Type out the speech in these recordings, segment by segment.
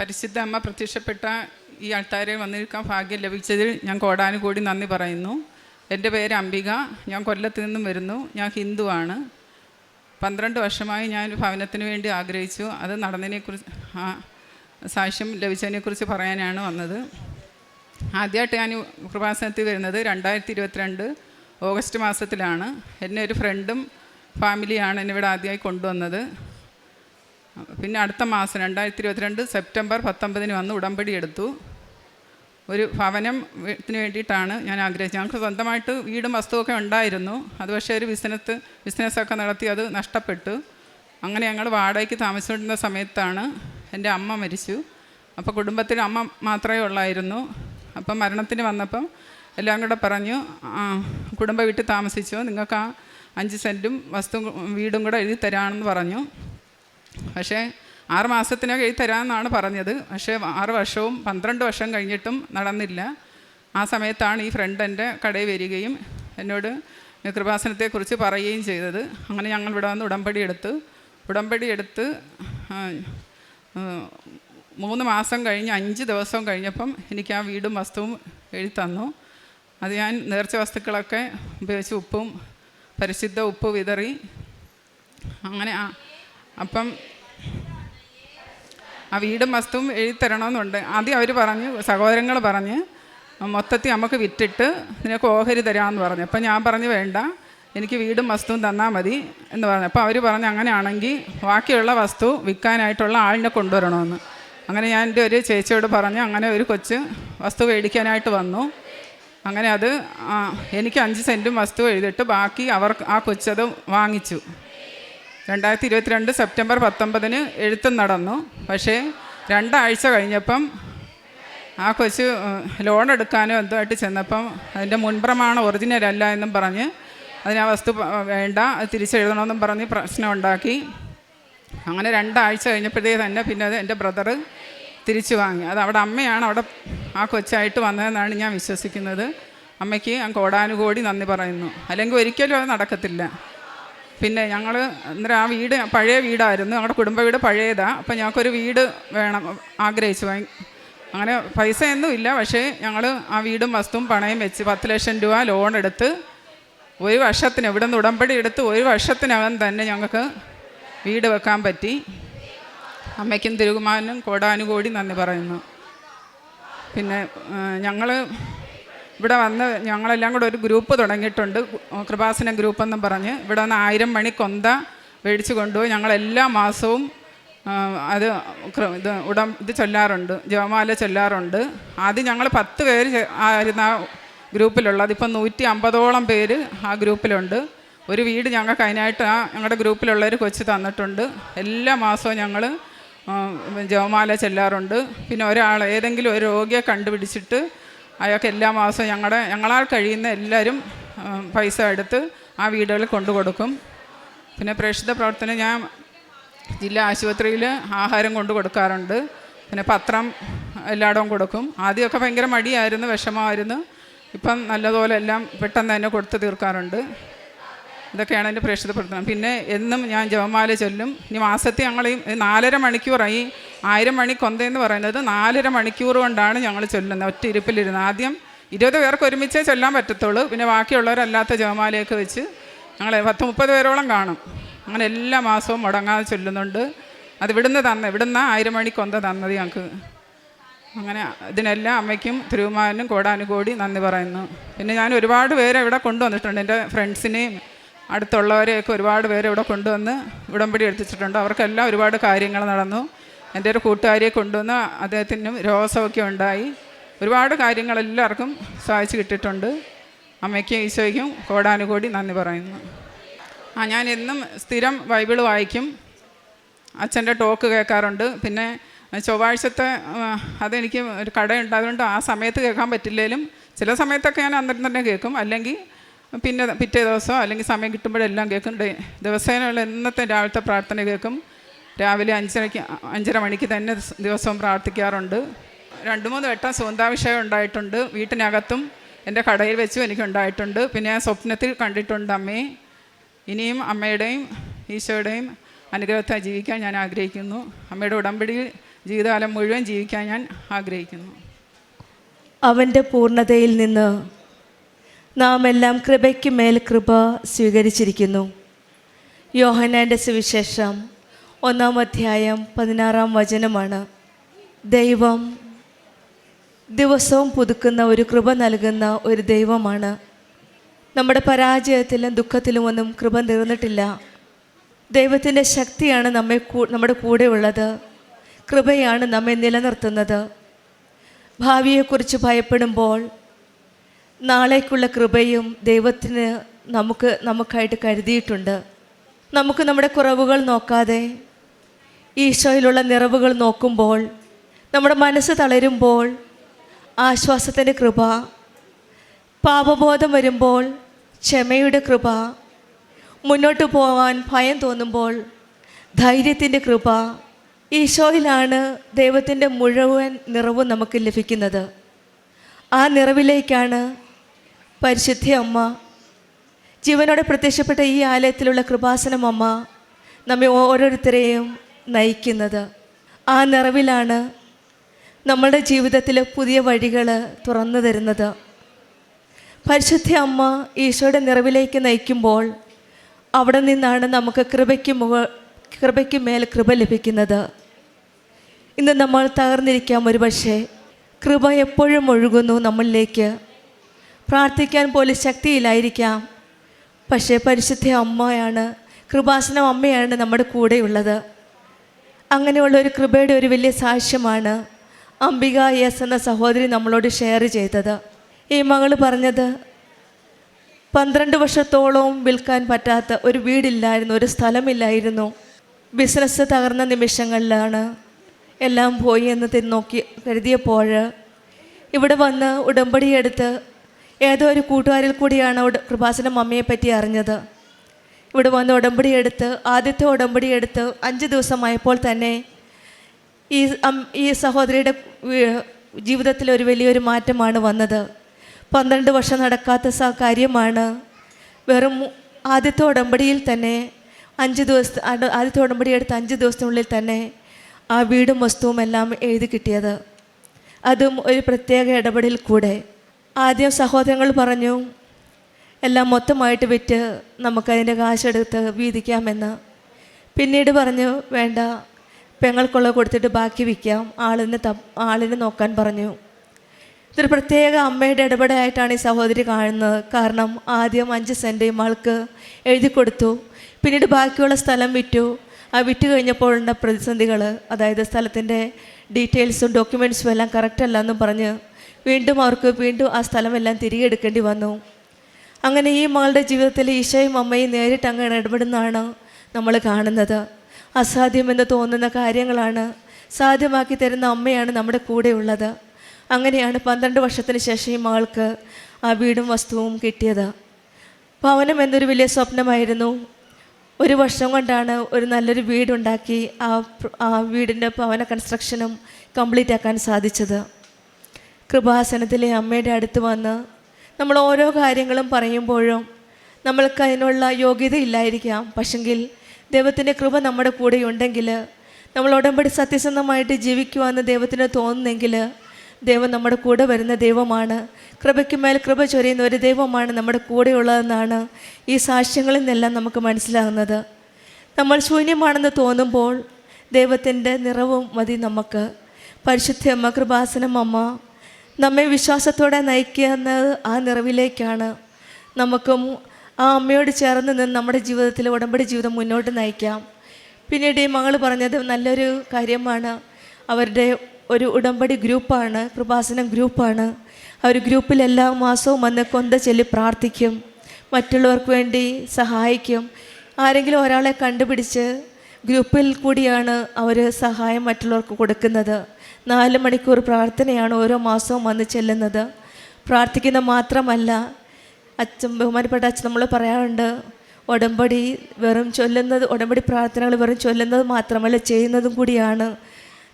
പരിശുദ്ധ അമ്മ പ്രത്യക്ഷപ്പെട്ട ഈ ആൾക്കാരെ വന്നിരിക്കാൻ ഭാഗ്യം ലഭിച്ചതിൽ ഞാൻ കോടാനുകൂടി നന്ദി പറയുന്നു. എന്റെ പേര് അംബിക. ഞാൻ കൊല്ലത്ത് നിന്നും വരുന്നു. ഞാൻ ഹിന്ദുവാണ് പന്ത്രണ്ട് വർഷമായി ഞാൻ ഭവനത്തിന് വേണ്ടി ആഗ്രഹിച്ചു. അത് നടന്നതിനെക്കുറിച്ച് ആ സാക്ഷ്യം ലഭിച്ചതിനെക്കുറിച്ച് പറയാനാണ് വന്നത്. ആദ്യമായിട്ട് ഞാൻ കൃപാസനത്തിൽ വരുന്നത് രണ്ടായിരത്തി ഇരുപത്തിരണ്ട് ഓഗസ്റ്റ് മാസത്തിലാണ്. എന്നെ ഒരു ഫ്രണ്ടും ഫാമിലിയാണ് എന്നെ ഇവിടെ ആദ്യമായി കൊണ്ടുവന്നത്. പിന്നെ അടുത്ത മാസം രണ്ടായിരത്തി ഇരുപത്തിരണ്ട് സെപ്റ്റംബർ പത്തൊമ്പതിന് വന്ന് ഉടമ്പടി എടുത്തു. ഒരു ഭവനത്തിന് വേണ്ടിയിട്ടാണ് ഞാൻ ആഗ്രഹിച്ചത്. ഞങ്ങൾക്ക് സ്വന്തമായിട്ട് വീടും വസ്തുവൊക്കെ ഉണ്ടായിരുന്നു. അത് പക്ഷേ ഒരു ബിസിനസ് ബിസിനസ്സൊക്കെ നടത്തി അത് നഷ്ടപ്പെട്ടു. അങ്ങനെ ഞങ്ങൾ വാടകയ്ക്ക് താമസിച്ചുകൊണ്ടിരുന്ന സമയത്താണ് എന്റെ അമ്മ മരിച്ചു. അപ്പോൾ കുടുംബത്തിൽ അമ്മ മാത്രമേ ഉള്ളായിരുന്നു. അപ്പം മരണത്തിന് വന്നപ്പം എല്ലാം കൂടെ പറഞ്ഞു കുടുംബ വീട്ടിൽ താമസിച്ചോ. നിങ്ങൾക്ക് ആ അഞ്ച് സെന്റും വസ്തു വീടും കൂടെ എഴുതി തരാമെന്ന് പറഞ്ഞു. പക്ഷേ ആറ് മാസത്തിനകം എഴുതി തരാമെന്നാണ് പറഞ്ഞത്. പക്ഷേ ആറ് വർഷവും പന്ത്രണ്ട് വർഷം കഴിഞ്ഞിട്ടും നടന്നില്ല. ആ സമയത്താണ് ഈ ഫ്രണ്ട് എന്റെ കടയിൽ വരികയും എന്നോട് കൃപാസനത്തെക്കുറിച്ച് പറയുകയും ചെയ്തത്. അങ്ങനെ ഞങ്ങൾ ഇവിടെ വന്ന് ഉടമ്പടി എടുത്ത് ഉടമ്പടി എടുത്ത് മൂന്ന് മാസം കഴിഞ്ഞ് അഞ്ച് ദിവസം കഴിഞ്ഞപ്പം എനിക്ക് ആ വീടും വസ്തുവും എഴുതി തന്നു. അത് ഞാൻ നേർച്ച വസ്തുക്കളൊക്കെ ഉപയോഗിച്ച് ഉപ്പും പരിശുദ്ധ ഉപ്പ് വിതറി. അങ്ങനെ ആ അപ്പം ആ വീടും വസ്തുവും എഴുതിത്തരണമെന്നുണ്ട് ആദ്യം അവർ പറഞ്ഞു സഹോദരങ്ങൾ പറഞ്ഞ് മൊത്തത്തിൽ നമുക്ക് വിറ്റിട്ട് നിനക്ക് ഓഹരി തരാമെന്ന് പറഞ്ഞു. അപ്പം ഞാൻ പറഞ്ഞു വേണ്ട എനിക്ക് വീടും വസ്തുവും തന്നാൽ മതി എന്ന് പറഞ്ഞു. അപ്പോൾ അവർ പറഞ്ഞു അങ്ങനെയാണെങ്കിൽ ബാക്കിയുള്ള വസ്തു വിൽക്കാനായിട്ടുള്ള ആളിനെ കൊണ്ടുവരണമെന്ന്. അങ്ങനെ ഞാൻ എന്റെ ഒരു ചേച്ചിയോട് പറഞ്ഞു അങ്ങനെ ഒരു കൊച്ച് വസ്തു മേടിക്കാനായിട്ട് വന്നു. അങ്ങനെ അത് എനിക്ക് അഞ്ച് സെന്റും വസ്തു എഴുതിയിട്ട് ബാക്കി അവർക്ക് ആ കൊച്ചത് വാങ്ങിച്ചു. രണ്ടായിരത്തി ഇരുപത്തിരണ്ട് സെപ്റ്റംബർ പത്തൊമ്പതിന് എഴുത്തും നടന്നു. പക്ഷേ രണ്ടാഴ്ച കഴിഞ്ഞപ്പം ആ കൊച്ച് ലോൺ എടുക്കാനോ എന്തോ ആയിട്ട് ചെന്നപ്പം അതിന്റെ മുൻപ്രമാണം ഒറിജിനൽ അല്ല എന്നും പറഞ്ഞ് അതിന് വസ്തു വേണ്ട അത് തിരിച്ചെഴുതണമെന്നും പറഞ്ഞ് പ്രശ്നം ഉണ്ടാക്കി അങ്ങനെ രണ്ടാഴ്ച കഴിഞ്ഞപ്പോഴത്തേ തന്നെ പിന്നെ അത് എന്റെ ബ്രദർ തിരിച്ചു വാങ്ങി. അത് അവിടെ അമ്മയാണ് അവിടെ ആ കൊച്ചായിട്ട് വന്നതെന്നാണ് ഞാൻ വിശ്വസിക്കുന്നത്. അമ്മയ്ക്ക് ഞാൻ കോടാനുകോടി നന്ദി പറയുന്നു. അല്ലെങ്കിൽ ഒരിക്കലും അത് നടക്കത്തില്ല. പിന്നെ ഞങ്ങൾ അന്നേരം ആ വീട് പഴയ വീടായിരുന്നു. ഞങ്ങളുടെ കുടുംബ വീട് പഴയതാണ് അപ്പം ഞങ്ങൾക്കൊരു വീട് വേണം ആഗ്രഹിച്ചു. അങ്ങനെ പൈസയൊന്നും ഇല്ല. പക്ഷേ ഞങ്ങൾ ആ വീടും വസ്തുവും പണയം വെച്ച് പത്ത് ലക്ഷം രൂപ ലോൺ എടുത്ത് ഒരു വർഷത്തിന് ഇവിടെ നിന്ന് ഉടമ്പടി എടുത്ത് ഒരു വർഷത്തിനകം തന്നെ ഞങ്ങൾക്ക് വീട് വെക്കാൻ പറ്റി. അമ്മയ്ക്കും തിരുകുമാരനും കോടാനുകോടി നന്ദി പറയുന്നു. പിന്നെ ഞങ്ങൾ ഇവിടെ വന്ന് ഞങ്ങളെല്ലാം കൂടെ ഒരു ഗ്രൂപ്പ് തുടങ്ങിയിട്ടുണ്ട്. കൃപാസന ഗ്രൂപ്പ് എന്നും പറഞ്ഞ്. ഇവിടെ വന്ന് ആയിരം മണി കൊന്ത മേടിച്ച് കൊണ്ടുപോയി. ഞങ്ങൾ എല്ലാ മാസവും അത് ഇത് ഉടം ഇത് ചൊല്ലാറുണ്ട്. ജപമാല ചൊല്ലാറുണ്ട്. ആദ്യം ഞങ്ങൾ പത്ത് പേര് ആയിരുന്ന ആ ഗ്രൂപ്പിലുള്ളത്. ഇപ്പം നൂറ്റി അമ്പതോളം പേര് ആ ഗ്രൂപ്പിലുണ്ട്. ഒരു വീട് ഞങ്ങൾക്ക് അതിനായിട്ട് ആ ഞങ്ങളുടെ ഗ്രൂപ്പിലുള്ളവർ കൊച്ചു തന്നിട്ടുണ്ട്. എല്ലാ മാസവും ഞങ്ങൾ ജപമാല ചെല്ലാറുണ്ട്. പിന്നെ ഒരാൾ ഏതെങ്കിലും ഒരു രോഗിയെ കണ്ടുപിടിച്ചിട്ട് അയാൾക്ക് എല്ലാ മാസവും ഞങ്ങളുടെ ഞങ്ങളാൽ കഴിയുന്ന എല്ലാവരും പൈസ എടുത്ത് ആ വീടുകളിൽ കൊണ്ടു കൊടുക്കും. പിന്നെ പ്രേക്ഷിത പ്രവർത്തനം ഞാൻ ജില്ലാ ആശുപത്രിയിൽ ആഹാരം കൊണ്ടു കൊടുക്കാറുണ്ട്. പിന്നെ പത്രം എല്ലായിടവും കൊടുക്കും. ആദ്യമൊക്കെ ഭയങ്കര മടിയായിരുന്നു വിഷമമായിരുന്നു. ഇപ്പം നല്ലതുപോലെ എല്ലാം പെട്ടെന്ന് തന്നെ കൊടുത്തു തീർക്കാറുണ്ട്. ഇതൊക്കെയാണ് എന്റെ പ്രേക്ഷിത പ്രവർത്തനം പിന്നെ എന്നും ഞാൻ ജപമാല ചൊല്ലും. ഇനി മാസത്തെ ഞങ്ങൾ ഈ നാലര മണിക്കൂറായി ആയിരം മണി കൊന്തയെന്ന് പറയുന്നത് നാലര മണിക്കൂർ കൊണ്ടാണ് ഞങ്ങൾ ചൊല്ലുന്നത്. ഒറ്റ ഇരിപ്പിലിരുന്ന്. ആദ്യം ഇരുപത് പേർക്ക് ഒരുമിച്ചേ ചൊല്ലാൻ പറ്റത്തുള്ളൂ. പിന്നെ ബാക്കിയുള്ളവരല്ലാത്ത ജപമാലയൊക്കെ വെച്ച് ഞങ്ങൾ പത്ത് മുപ്പത് പേരോളം കാണും. അങ്ങനെ എല്ലാ മാസവും മുടങ്ങാതെ ചൊല്ലുന്നുണ്ട്. അത് ഇവിടുന്ന് തന്ന ഇവിടുന്ന് ആയിരം മണി കൊന്ത തന്നത് ഞങ്ങൾക്ക്. അങ്ങനെ ഇതിനെല്ലാം അമ്മയ്ക്കും തിരുവുമാനും കോടാനുകോടി നന്ദി പറയുന്നു. പിന്നെ ഞാൻ ഒരുപാട് പേരെ ഇവിടെ കൊണ്ടുവന്നിട്ടുണ്ട്. എന്റെ ഫ്രണ്ട്സിനെയും അടുത്തുള്ളവരെയൊക്കെ ഒരുപാട് പേരെ ഇവിടെ കൊണ്ടുവന്ന് ഉടമ്പടി എടുത്തിട്ടുണ്ട് അവർക്കെല്ലാം ഒരുപാട് കാര്യങ്ങൾ നടന്നു. എന്റെ ഒരു കൂട്ടുകാരിയെ കൊണ്ടുവന്ന് അദ്ദേഹത്തിനും രോഗസൗഖ്യം ഉണ്ടായി. ഒരുപാട് കാര്യങ്ങൾ എല്ലാവർക്കും സഹായിച്ച് കിട്ടിയിട്ടുണ്ട്. അമ്മയ്ക്കും ഈശോയ്ക്കും കോടാനുകോടി നന്ദി പറയുന്നു. ആ ഞാൻ എന്നും സ്ഥിരം ബൈബിൾ വായിക്കും. അച്ഛന്റെ ടോക്ക് കേൾക്കാറുണ്ട്. പിന്നെ ചൊവ്വാഴ്ചത്തെ അതെനിക്ക് ഒരു കടയുണ്ട്. അതുകൊണ്ട് ആ സമയത്ത് കേൾക്കാൻ പറ്റില്ലെങ്കിലും ചില സമയത്തൊക്കെ ഞാൻ അന്നേരം തന്നെ കേൾക്കും. അല്ലെങ്കിൽ പിന്നെ പിറ്റേ ദിവസം അല്ലെങ്കിൽ സമയം കിട്ടുമ്പോഴെല്ലാം കേൾക്കും. ദിവസേനയുള്ള ഇന്നത്തെ രാവിലത്തെ പ്രാർത്ഥന കേൾക്കും. രാവിലെ അഞ്ചരയ്ക്ക് അഞ്ചര മണിക്ക് തന്നെ ദിവസവും പ്രാർത്ഥിക്കാറുണ്ട്. രണ്ട് മൂന്ന് വട്ടം സുഗന്ധാഭിഷേകം ഉണ്ടായിട്ടുണ്ട്. വീട്ടിനകത്തും എന്റെ കടയിൽ വെച്ചും എനിക്കുണ്ടായിട്ടുണ്ട്. പിന്നെ ഞാൻ സ്വപ്നത്തിൽ കണ്ടിട്ടുണ്ട് അമ്മയെ ഇനിയും അമ്മയുടെയും ഈശോയുടെയും അനുഗ്രഹത്തെ ജീവിക്കാൻ ഞാൻ ആഗ്രഹിക്കുന്നു. അമ്മയുടെ ഉടമ്പടിയിൽ ജീവിതകാലം മുഴുവൻ ജീവിക്കാൻ ഞാൻ ആഗ്രഹിക്കുന്നു. അവന്റെ പൂർണതയിൽ നിന്ന് നാം എല്ലാം കൃപയ്ക്ക് മേൽ കൃപ സ്വീകരിച്ചിരിക്കുന്നു. യോഹനാന്റെ സുവിശേഷം ഒന്നാം അധ്യായം പതിനാറാം വചനമാണ്. ദൈവം ദിവസവും പുതുക്കുന്ന ഒരു കൃപ നൽകുന്ന ഒരു ദൈവമാണ്. നമ്മുടെ പരാജയത്തിലും ദുഃഖത്തിലും ഒന്നും കൃപ തീർന്നിട്ടില്ല. ദൈവത്തിന്റെ ശക്തിയാണ് നമ്മെ നമ്മുടെ കൂടെ ഉള്ളത് കൃപയാണ് നമ്മെ നിലനിർത്തുന്നത്. ഭാവിയെക്കുറിച്ച് ഭയപ്പെടുമ്പോൾ നാളേക്കുള്ള കൃപയും ദൈവത്തിന് നമുക്ക് നമുക്കായിട്ട് കരുതിയിട്ടുണ്ട്. നമുക്ക് നമ്മുടെ കുറവുകൾ നോക്കാതെ ഈശോയിലുള്ള നിറവുകൾ നോക്കുമ്പോൾ നമ്മുടെ മനസ്സ് തളരുമ്പോൾ ആശ്വാസത്തിന്റെ കൃപ പാപബോധം വരുമ്പോൾ ക്ഷമയുടെ കൃപ മുന്നോട്ട് പോകാൻ ഭയം തോന്നുമ്പോൾ ധൈര്യത്തിന്റെ കൃപ ഈശോയിലാണ് ദൈവത്തിന്റെ മുഴുവൻ നിറവും നമുക്ക് ലഭിക്കുന്നത്. ആ നിറവിലേക്കാണ് പരിശുദ്ധ അമ്മ. ജീവനോടെ പ്രത്യക്ഷപ്പെട്ട ഈ ആലയത്തിലുള്ള കൃപാസനം അമ്മ നമ്മെ ഓരോരുത്തരെയും നയിക്കുന്നത്. ആ നിറവിലാണ് നമ്മളുടെ ജീവിതത്തിൽ പുതിയ വഴികൾ തുറന്നു തരുന്നത്. പരിശുദ്ധ അമ്മ ഈശോയുടെ നിറവിലേക്ക് നയിക്കുമ്പോൾ അവിടെ നിന്നാണ് നമുക്ക് കൃപയ്ക്ക് മുക കൃപയ്ക്ക് മേൽ കൃപ ലഭിക്കുന്നത്. ഇന്ന് നമ്മൾ തകർന്നിരിക്കാം ഒരുപക്ഷെ. കൃപ എപ്പോഴും ഒഴുകുന്നു നമ്മളിലേക്ക്. പ്രാർത്ഥിക്കാൻ പോലും ശക്തിയില്ലായിരിക്കാം. പക്ഷേ പരിശുദ്ധ അമ്മയാണ് കൃപാസനം അമ്മയാണ് നമ്മുടെ കൂടെയുള്ളത്. അങ്ങനെയുള്ള ഒരു കൃപയുടെ ഒരു വലിയ സാക്ഷ്യമാണ് അംബിക എസ് എന്ന സഹോദരി നമ്മളോട് ഷെയർ ചെയ്തത്. ഈ മകൾ പറഞ്ഞത് പന്ത്രണ്ട് വർഷത്തോളവും വിൽക്കാൻ പറ്റാത്ത ഒരു വീടില്ലായിരുന്നു ഒരു സ്ഥലമില്ലായിരുന്നു. ബിസിനസ് തകർന്ന നിമിഷങ്ങളിലാണ് എല്ലാം പോയി എന്ന് നോക്കി കരുതിയപ്പോൾ ഇവിടെ വന്ന് ഉടമ്പടിയെടുത്ത് ഏതോ ഒരു കൂട്ടുകാരിൽ കൂടിയാണ് കൃപാസന അമ്മയെ പറ്റി അറിഞ്ഞത്. ഇവിടെ വന്ന് ഉടമ്പടി എടുത്ത് ആദ്യത്തെ ഉടമ്പടി എടുത്ത് അഞ്ച് ദിവസമായപ്പോൾ തന്നെ ഈ ഈ സഹോദരിയുടെ ജീവിതത്തിൽ ഒരു വലിയൊരു മാറ്റമാണ് വന്നത്. പന്ത്രണ്ട് വർഷം നടക്കാത്ത സ കാര്യമാണ്. വെറും ആദ്യത്തെ ഉടമ്പടിയിൽ തന്നെ അഞ്ച് ദിവസത്തെ ആദ്യത്തെ ഉടമ്പടി എടുത്ത് അഞ്ച് ദിവസത്തിനുള്ളിൽ തന്നെ ആ വീടും വസ്തുവും എല്ലാം എഴുതി കിട്ടിയത്. അതും ഒരു പ്രത്യേക ഇടപെടൽ കൂടെ. ആദ്യം സഹോദരങ്ങൾ പറഞ്ഞു എല്ലാം മൊത്തമായിട്ട് വിറ്റ് നമുക്കതിന്റെ കാശെടുത്ത് വീതിക്കാമെന്ന്. പിന്നീട് പറഞ്ഞു വേണ്ട പെങ്ങൾക്കുള്ള കൊടുത്തിട്ട് ബാക്കി വിൽക്കാം ആളിനെ ത ആളിന് നോക്കാൻ പറഞ്ഞു. ഇതൊരു പ്രത്യേക അമ്മയുടെ ഇടപെടലായിട്ടാണ് ഈ സഹോദരി കാണുന്നത്. കാരണം ആദ്യം അഞ്ച് സെന്റ് ആൾക്ക് എഴുതി കൊടുത്തു പിന്നീട് ബാക്കിയുള്ള സ്ഥലം വിറ്റു. ആ വിറ്റ് കഴിഞ്ഞപ്പോഴുള്ള പ്രതിസന്ധികൾ അതായത് സ്ഥലത്തിന്റെ ഡീറ്റെയിൽസും ഡോക്യുമെന്റ്സും എല്ലാം കറക്റ്റ് അല്ല എന്നും പറഞ്ഞ് വീണ്ടും അവർക്ക് വീണ്ടും ആ സ്ഥലമെല്ലാം തിരികെ എടുക്കേണ്ടി വന്നു. അങ്ങനെ ഈ മകളുടെ ജീവിതത്തിൽ ഈശോയും അമ്മയും നേരിട്ട് അങ്ങനെ ഇടപെടുന്നതാണ് നമ്മൾ കാണുന്നത്. അസാധ്യമെന്ന് തോന്നുന്ന കാര്യങ്ങളാണ് സാധ്യമാക്കി തരുന്ന അമ്മയാണ് നമ്മുടെ കൂടെയുള്ളത്. അങ്ങനെയാണ് പന്ത്രണ്ട് വർഷത്തിന് ശേഷം ഈ മകൾക്ക് ആ വീടും വസ്തുവും കിട്ടിയത്. ഭവനം എന്നൊരു വലിയ സ്വപ്നമായിരുന്നു. ഒരു വർഷം കൊണ്ടാണ് ഒരു നല്ലൊരു വീടുണ്ടാക്കി ആ ആ വീടിന്റെ ഭവന കൺസ്ട്രക്ഷനും കംപ്ലീറ്റ് ആക്കാൻ സാധിച്ചത്. കൃപാസനത്തിലെ അമ്മയുടെ അടുത്ത് വന്ന് നമ്മൾ ഓരോ കാര്യങ്ങളും പറയുമ്പോഴും നമ്മൾക്ക് അതിനുള്ള യോഗ്യത ഇല്ലായിരിക്കാം പക്ഷെങ്കിൽ ദൈവത്തിന്റെ കൃപ നമ്മുടെ കൂടെ ഉണ്ടെങ്കിൽ നമ്മൾ ഉടമ്പടി സത്യസന്ധമായിട്ട് ജീവിക്കുവാന്ന് ദൈവത്തിന് തോന്നുന്നെങ്കിൽ ദൈവം നമ്മുടെ കൂടെ വരുന്ന ദൈവമാണ്. കൃപയ്ക്ക് മേൽ കൃപ ചൊരിയുന്ന ഒരു ദൈവമാണ് നമ്മുടെ കൂടെയുള്ളതെന്നാണ് ഈ സാക്ഷ്യങ്ങളിൽ നിന്നെല്ലാം നമുക്ക് മനസ്സിലാകുന്നത്. നമ്മൾ ശൂന്യമാണെന്ന് തോന്നുമ്പോൾ ദൈവത്തിന്റെ നിറവും മതി നമുക്ക്. പരിശുദ്ധ അമ്മ കൃപാസനം അമ്മ നമ്മെ വിശ്വാസത്തോടെ നയിക്കുന്നത് ആ നിറവിലേക്കാണ് നമുക്കും ആ അമ്മയോട് ചേർന്ന് നിന്ന് നമ്മുടെ ജീവിതത്തിൽ ഉടമ്പടി ജീവിതം മുന്നോട്ട് നയിക്കാം. പിന്നീട് ഈ മകൾ പറഞ്ഞത് നല്ലൊരു കാര്യമാണ്. അവരുടെ ഒരു ഉടമ്പടി ഗ്രൂപ്പാണ് കൃപാസനം ഗ്രൂപ്പാണ്. അവർ ഗ്രൂപ്പിൽ എല്ലാ മാസവും വന്ന് കൊന്ത ചൊല്ലി പ്രാർത്ഥിക്കും. മറ്റുള്ളവർക്ക് വേണ്ടി സഹായിക്കും. ആരെങ്കിലും ഒരാളെ കണ്ടുപിടിച്ച് ഗ്രൂപ്പിൽ കൂടിയാണ് അവർ സഹായം മറ്റുള്ളവർക്ക് കൊടുക്കുന്നത്. നാല് മണിക്കൂർ പ്രാർത്ഥനയാണ് ഓരോ മാസവും വന്ന് ചെല്ലുന്നത്. പ്രാർത്ഥിക്കുന്ന മാത്രമല്ല അച്ഛൻ ബഹുമാനപ്പെട്ട അച്ഛൻ നമ്മൾ പറയാറുണ്ട് ഉടമ്പടി വെറും ചൊല്ലുന്നത് ഉടമ്പടി പ്രാർത്ഥനകൾ വെറും ചൊല്ലുന്നത് മാത്രമല്ല ചെയ്യുന്നതും കൂടിയാണ്.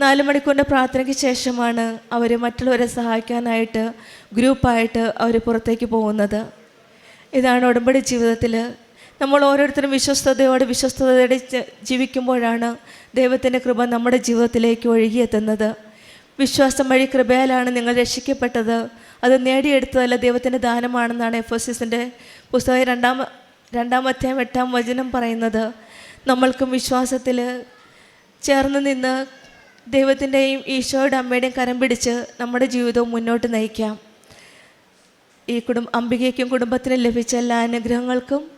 നാല് മണിക്കൂറിന്റെ പ്രാർത്ഥനയ്ക്ക് ശേഷമാണ് അവർ മറ്റുള്ളവരെ സഹായിക്കാനായിട്ട് ഗ്രൂപ്പായിട്ട് അവർ പുറത്തേക്ക് പോകുന്നത്. ഇതാണ് ഉടമ്പടി ജീവിതത്തിൽ നമ്മൾ ഓരോരുത്തരും വിശ്വസ്തയോടെ വിശ്വസ്തയോടെ ജീവിക്കുമ്പോഴാണ് ദൈവത്തിന്റെ കൃപ നമ്മുടെ ജീവിതത്തിലേക്ക് ഒഴുകിയെത്തുന്നത്. വിശ്വാസം വഴി കൃപയാലാണ് നിങ്ങൾ രക്ഷിക്കപ്പെട്ടത്. അത് നേടിയെടുത്തതല്ല ദൈവത്തിന്റെ ദാനമാണെന്നാണ് എഫ് എസ് എസിന്റെ പുസ്തകം രണ്ടാം രണ്ടാമത്തെയും എട്ടാം വചനം പറയുന്നത്. നമ്മൾക്കും വിശ്വാസത്തിൽ ചേർന്ന് നിന്ന് ദൈവത്തിന്റെയും ഈശോയുടെ അമ്മയുടെയും കരം പിടിച്ച് നമ്മുടെ ജീവിതവും മുന്നോട്ട് നയിക്കാം. ഈ കുടുംബ അംബികയ്ക്കും കുടുംബത്തിനും ലഭിച്ച എല്ലാ അനുഗ്രഹങ്ങൾക്കും